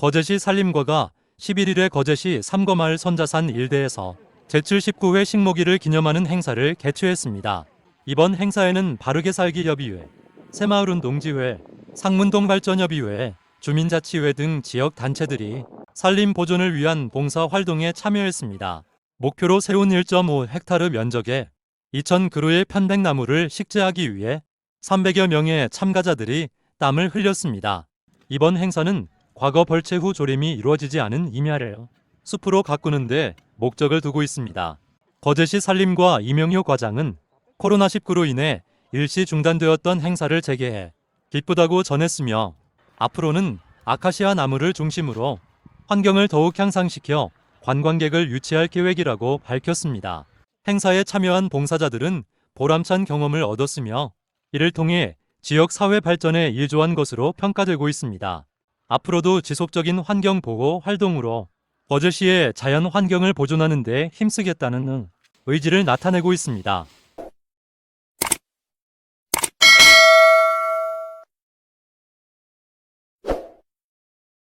거제시 산림과가 11일에 거제시 삼거마을 선자산 일대에서 제79회 식목일을 기념하는 행사를 개최했습니다. 이번 행사에는 바르게 살기 협의회, 새마을운 동지회, 상문동 발전협의회, 주민자치회 등 지역 단체들이 산림 보존을 위한 봉사 활동에 참여했습니다. 목표로 세운 1.5 헥타르 면적에 2,000그루의 편백나무를 식재하기 위해 300여 명의 참가자들이 땀을 흘렸습니다. 이번 행사는 과거 벌채 후 조림이 이루어지지 않은 임야를 숲으로 가꾸는데 목적을 두고 있습니다. 거제시 산림과 이명효 과장은 코로나19로 인해 일시 중단되었던 행사를 재개해 기쁘다고 전했으며 앞으로는 아카시아 나무를 중심으로 환경을 더욱 향상시켜 관광객을 유치할 계획이라고 밝혔습니다. 행사에 참여한 봉사자들은 보람찬 경험을 얻었으며 이를 통해 지역 사회 발전에 일조한 것으로 평가되고 있습니다. 앞으로도 지속적인 환경 보호 활동으로 거제시의 자연 환경을 보존하는 데 힘쓰겠다는 의지를 나타내고 있습니다.